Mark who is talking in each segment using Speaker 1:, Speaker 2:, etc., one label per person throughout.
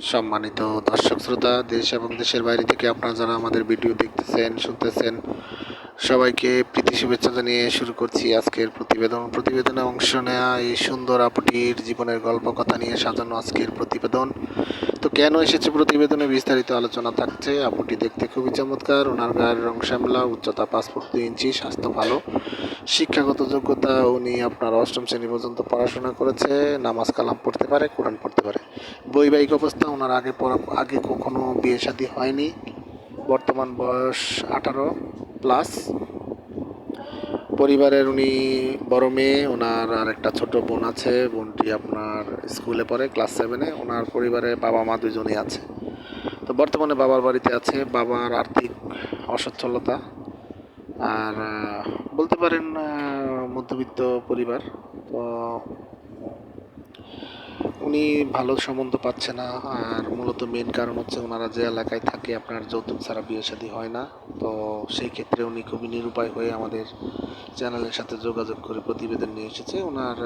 Speaker 1: সম্মানিত দর্শক শ্রোতা, দেশ এবং দেশের বাইরে থেকে আপনারা যারা আমাদের ভিডিও দেখতেছেন, শুনতেছেন, সবাইকে প্রীতি শুভেচ্ছা জানিয়ে শুরু করছি আজকের প্রতিবেদন। প্রতিবেদনে অংশ নেওয়া এই সুন্দর আপুটির জীবনের গল্প কথা নিয়ে সাজানো আজকের প্রতিবেদন। তো কেন এসেছে প্রতিবেদনে বিস্তারিত আলোচনা থাকছে? আপুটি দেখতে খুবই চমৎকার, ওনার গায়ের রং শ্যামলা, উচ্চতা পাসপোর্ট দুই ইঞ্চি, স্বাস্থ্য ভালো, শিক্ষাগত যোগ্যতা উনি আপনার অষ্টম শ্রেণি পর্যন্ত পড়াশোনা করেছে, নামাজ কালাম পড়তে পারে, কোরআন পড়তে পারে। বৈবাহিক অবস্থা, ওনার আগে আগে কখনো বিয়ে শাদী হয়নি। বর্তমান বয়স আঠারো প্লাস। পরিবারের উনি বড় মেয়ে, ওনার আর একটা ছোট বোন আছে, বোনটি আপনার স্কুলে পড়ে, ক্লাস সেভেনে ওনার পরিবারে বাবা মা দুজনেই আছে। তো বর্তমানে বাবার বাড়িতে আছে। বাবার আর্থিক অসচ্ছলতা। আর বলতে পারেন মধ্যবিত্ত পরিবার। তো উনি ভালো সম্বন্ধ পাচ্ছে না। আর মূলত মেন কারণ হচ্ছে ওনারা যে এলাকায় থাকে, আপনার যৌতুক ছাড়া বিয়ে শাদী হয় না। তো সেই ক্ষেত্রে উনি খুবই নিরুপায় হয়ে আমাদের চ্যানেলের সাথে যোগাযোগ করে প্রতিবেদন নিয়ে এসেছে। ওনার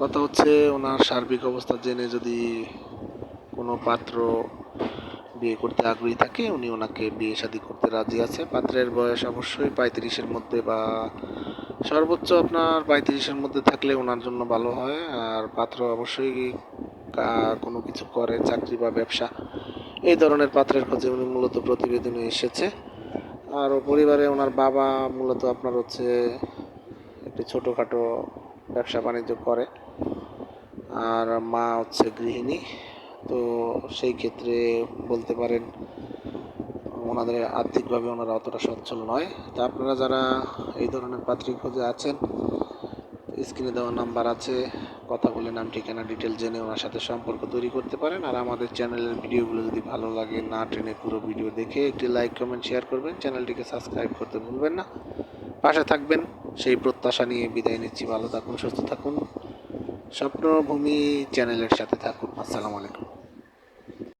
Speaker 1: কথা হচ্ছে ওনার সার্বিক অবস্থা জেনে যদি কোনো পাত্র বিয়ে করতে আগ্রহী থাকে, উনি ওনাকে বিয়ে শাদী করতে রাজি আছে। পাত্রের বয়স অবশ্যই পঁয়ত্রিশের মধ্যে বা সর্বোচ্চ আপনার পঁয়ত্রিশের মধ্যে থাকলে ওনার জন্য ভালো হয়। আর পাত্র অবশ্যই কোনো কিছু করে, চাকরি বা ব্যবসা, এই ধরনের পাত্রের খোঁজে উনি মূলত প্রতিবেদনে এসেছে। আর পরিবারে ওনার বাবা মূলত আপনার হচ্ছে একটি ছোটোখাটো ব্যবসা বাণিজ্য করে। আর মা হচ্ছে গৃহিণী। তো সেই ক্ষেত্রে বলতে পারেন ওনাদের আর্থিকভাবে ওনারা অতটা সচ্ছল নয়। তা আপনারা যারা এই ধরনের পাত্রী খোঁজে আছেন স্ক্রিনে দেওয়া নাম্বার আছে, কথা বলে নাম, ঠিকানা ডিটেল জেনে ওনার সাথে সম্পর্ক তৈরি করতে পারেন। আর আমাদের চ্যানেলের ভিডিওগুলো যদি ভালো লাগে, না টেনে পুরো ভিডিও দেখে একটি লাইক কমেন্ট শেয়ার করবেন। চ্যানেলটিকে সাবস্ক্রাইব করতে ভুলবেন না। পাশে থাকবেন, সেই প্রত্যাশা নিয়ে বিদায় নিচ্ছি। ভালো থাকুন, সুস্থ থাকুন। স্বপ্নভূমি চ্যানেলের সাথে থাকুন। আসসালামু আলাইকুম।